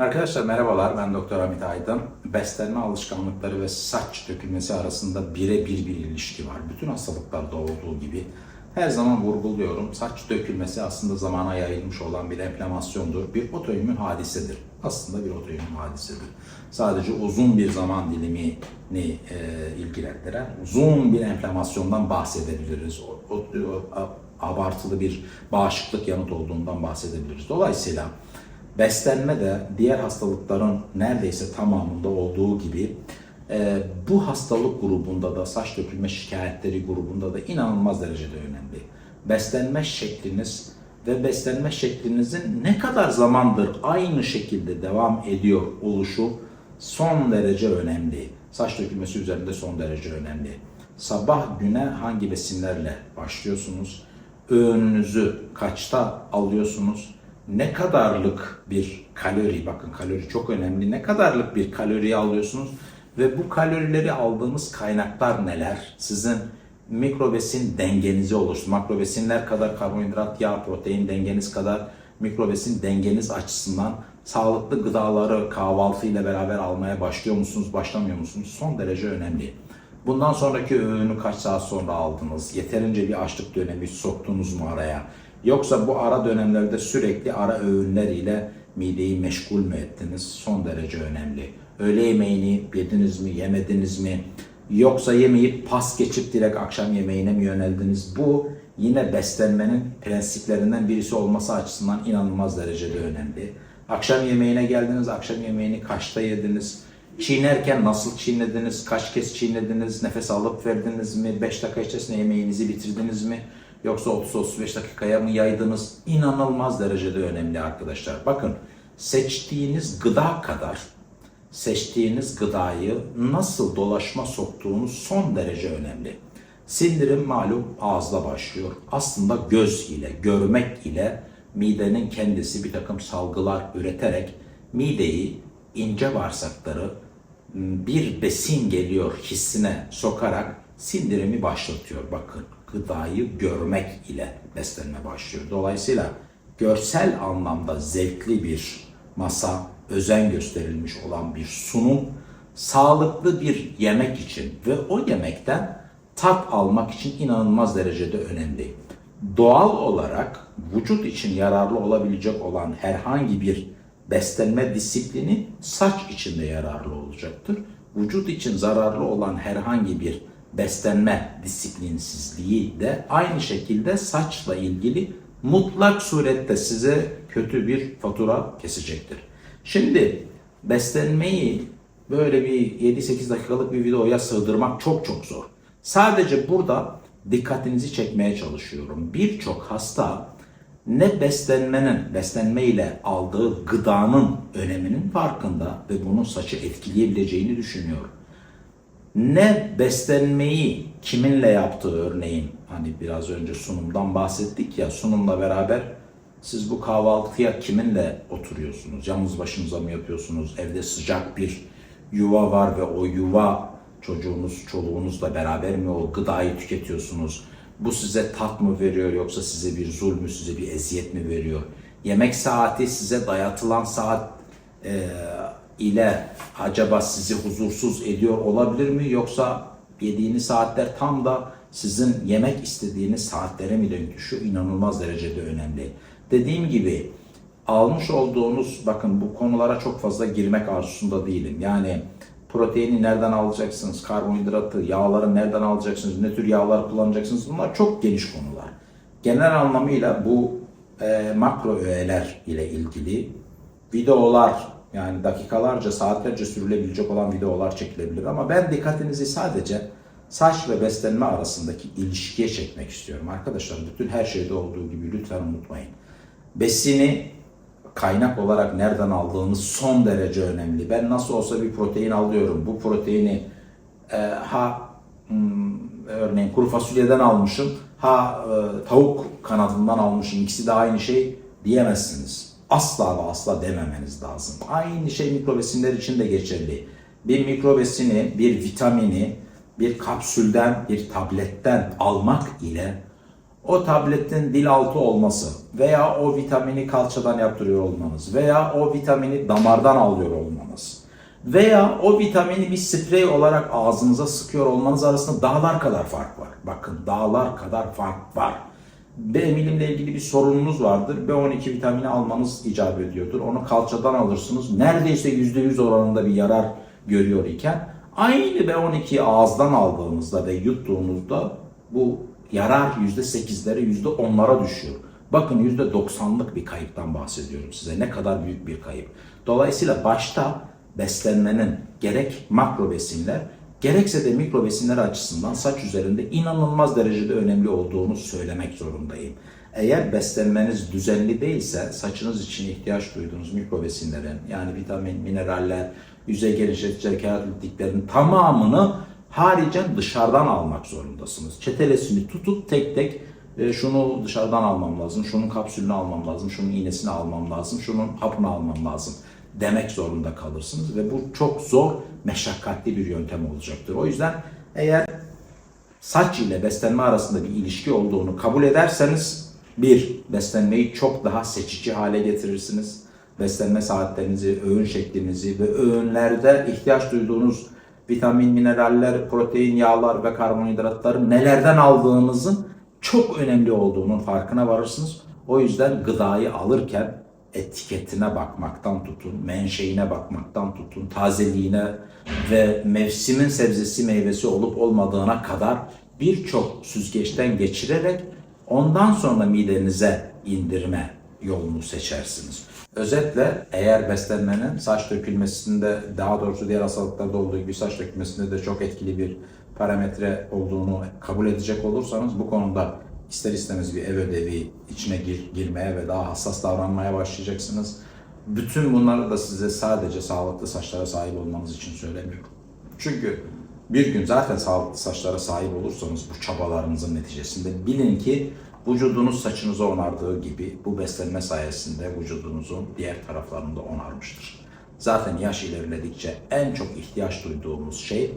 Arkadaşlar merhabalar ben Doktor Hamit Aydın. Beslenme alışkanlıkları ve saç dökülmesi arasında birebir bir ilişki var. Bütün hastalıklarda olduğu gibi her zaman vurguluyorum. Saç dökülmesi aslında zamana yayılmış olan bir enflamasyondur. Bir otoimmün hadisedir. Aslında bir otoimmün hadisedir. Sadece uzun bir zaman dilimini e, ilgilendiren uzun bir enflamasyondan bahsedebiliriz. O, o, o, abartılı bir bağışıklık yanıt olduğundan bahsedebiliriz. Dolayısıyla beslenme de diğer hastalıkların neredeyse tamamında olduğu gibi e, bu hastalık grubunda da saç dökülme şikayetleri grubunda da inanılmaz derecede önemli. Beslenme şekliniz ve beslenme şeklinizin ne kadar zamandır aynı şekilde devam ediyor oluşu son derece önemli. Saç dökülmesi üzerinde son derece önemli. Sabah güne hangi besinlerle başlıyorsunuz? Öğününüzü kaçta alıyorsunuz? Ne kadarlık bir kalori, bakın kalori çok önemli, ne kadarlık bir kaloriyi alıyorsunuz ve bu kalorileri aldığınız kaynaklar neler? Sizin mikrobesin dengenizi oluşturur. Makrobesinler kadar karbonhidrat, yağ, protein dengeniz kadar mikrobesin dengeniz açısından sağlıklı gıdaları kahvaltı ile beraber almaya başlıyor musunuz, başlamıyor musunuz? Son derece önemli. Bundan sonraki öğünü kaç saat sonra aldınız? Yeterince bir açlık dönemi soktunuz mu araya? Yoksa bu ara dönemlerde sürekli ara öğünler ile mideyi meşgul mü ettiniz? Son derece önemli. Öğle yemeğini yediniz mi, yemediniz mi? Yoksa yemeyip pas geçip direkt akşam yemeğine mi yöneldiniz? Bu yine beslenmenin prensiplerinden birisi olması açısından inanılmaz derecede önemli. Akşam yemeğine geldiniz, akşam yemeğini kaçta yediniz? Çiğnerken nasıl çiğnediniz? Kaç kez çiğnediniz? Nefes alıp verdiniz mi? 5 dakika içerisinde yemeğinizi bitirdiniz mi? Yoksa 30-35 dakikaya mı yaydınız? İnanılmaz derecede önemli arkadaşlar. Bakın seçtiğiniz gıda kadar seçtiğiniz gıdayı nasıl dolaşma soktuğunuz son derece önemli. Sindirim malum ağızda başlıyor. Aslında göz ile, görmek ile midenin kendisi bir takım salgılar üreterek mideyi, ince bağırsakları bir besin geliyor hissine sokarak sindirimi başlatıyor. Bakın gıdayı görmek ile beslenme başlıyor. Dolayısıyla görsel anlamda zevkli bir masa, özen gösterilmiş olan bir sunum, sağlıklı bir yemek için ve o yemekten tat almak için inanılmaz derecede önemli. Doğal olarak vücut için yararlı olabilecek olan herhangi bir beslenme disiplini saç için de yararlı olacaktır. Vücut için zararlı olan herhangi bir beslenme disiplinsizliği de aynı şekilde saçla ilgili mutlak surette size kötü bir fatura kesecektir. Şimdi beslenmeyi böyle bir 7-8 dakikalık bir videoya sığdırmak çok çok zor. Sadece burada dikkatinizi çekmeye çalışıyorum. Birçok hasta ne beslenmenin, beslenme ile aldığı gıdanın öneminin farkında ve bunun saçı etkileyebileceğini düşünüyor ne beslenmeyi kiminle yaptığı örneğin hani biraz önce sunumdan bahsettik ya sunumla beraber siz bu kahvaltıya kiminle oturuyorsunuz? Yalnız başınıza mı yapıyorsunuz? Evde sıcak bir yuva var ve o yuva çocuğunuz, çoluğunuzla beraber mi o gıdayı tüketiyorsunuz? Bu size tat mı veriyor yoksa size bir zulmü, size bir eziyet mi veriyor? Yemek saati size dayatılan saat e, ile acaba sizi huzursuz ediyor olabilir mi? Yoksa yediğiniz saatler tam da sizin yemek istediğiniz saatlere mi denk düşüyor? İnanılmaz derecede önemli. Dediğim gibi almış olduğunuz, bakın bu konulara çok fazla girmek arzusunda değilim. Yani proteini nereden alacaksınız, karbonhidratı, yağları nereden alacaksınız, ne tür yağlar kullanacaksınız bunlar çok geniş konular. Genel anlamıyla bu e, makro öğeler ile ilgili videolar, yani dakikalarca, saatlerce sürülebilecek olan videolar çekilebilir ama ben dikkatinizi sadece saç ve beslenme arasındaki ilişkiye çekmek istiyorum. Arkadaşlar bütün her şeyde olduğu gibi lütfen unutmayın. Besini kaynak olarak nereden aldığınız son derece önemli. Ben nasıl olsa bir protein alıyorum. Bu proteini e, ha hmm, örneğin kuru fasulyeden almışım, ha e, tavuk kanadından almışım. İkisi de aynı şey diyemezsiniz asla ve asla dememeniz lazım. Aynı şey mikrobesinler için de geçerli. Bir mikrobesini, bir vitamini bir kapsülden, bir tabletten almak ile o tabletin dil altı olması veya o vitamini kalçadan yaptırıyor olmanız veya o vitamini damardan alıyor olmanız veya o vitamini bir sprey olarak ağzınıza sıkıyor olmanız arasında dağlar kadar fark var. Bakın dağlar kadar fark var. B emilimle ilgili bir sorununuz vardır. B12 vitamini almanız icap ediyordur. Onu kalçadan alırsınız. Neredeyse %100 oranında bir yarar görüyor iken aynı B12'yi ağızdan aldığınızda ve yuttuğunuzda bu yarar %8'lere %10'lara düşüyor. Bakın %90'lık bir kayıptan bahsediyorum size. Ne kadar büyük bir kayıp. Dolayısıyla başta beslenmenin gerek makro besinler gerekse de mikro besinler açısından saç üzerinde inanılmaz derecede önemli olduğunu söylemek zorundayım. Eğer beslenmeniz düzenli değilse saçınız için ihtiyaç duyduğunuz mikro besinlerin yani vitamin, mineraller, yüzey genişletici keratinliklerin tamamını haricen dışarıdan almak zorundasınız. Çetelesini tutup tek tek e, şunu dışarıdan almam lazım, şunun kapsülünü almam lazım, şunun iğnesini almam lazım, şunun hapını almam lazım demek zorunda kalırsınız ve bu çok zor, meşakkatli bir yöntem olacaktır. O yüzden eğer saç ile beslenme arasında bir ilişki olduğunu kabul ederseniz bir, beslenmeyi çok daha seçici hale getirirsiniz. Beslenme saatlerinizi, öğün şeklinizi ve öğünlerde ihtiyaç duyduğunuz vitamin, mineraller, protein, yağlar ve karbonhidratları nelerden aldığınızın çok önemli olduğunun farkına varırsınız. O yüzden gıdayı alırken etiketine bakmaktan tutun, menşeine bakmaktan tutun, tazeliğine ve mevsimin sebzesi meyvesi olup olmadığına kadar birçok süzgeçten geçirerek ondan sonra midenize indirme yolunu seçersiniz. Özetle eğer beslenmenin saç dökülmesinde daha doğrusu diğer hastalıklarda olduğu gibi saç dökülmesinde de çok etkili bir parametre olduğunu kabul edecek olursanız bu konuda ister istemez bir ev ödevi içine gir- girmeye ve daha hassas davranmaya başlayacaksınız. Bütün bunları da size sadece sağlıklı saçlara sahip olmanız için söylemiyorum. Çünkü bir gün zaten sağlıklı saçlara sahip olursanız bu çabalarınızın neticesinde bilin ki vücudunuz saçınızı onardığı gibi bu beslenme sayesinde vücudunuzun diğer taraflarında onarmıştır. Zaten yaş ilerledikçe en çok ihtiyaç duyduğumuz şey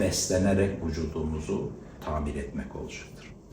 beslenerek vücudumuzu tamir etmek olacaktır.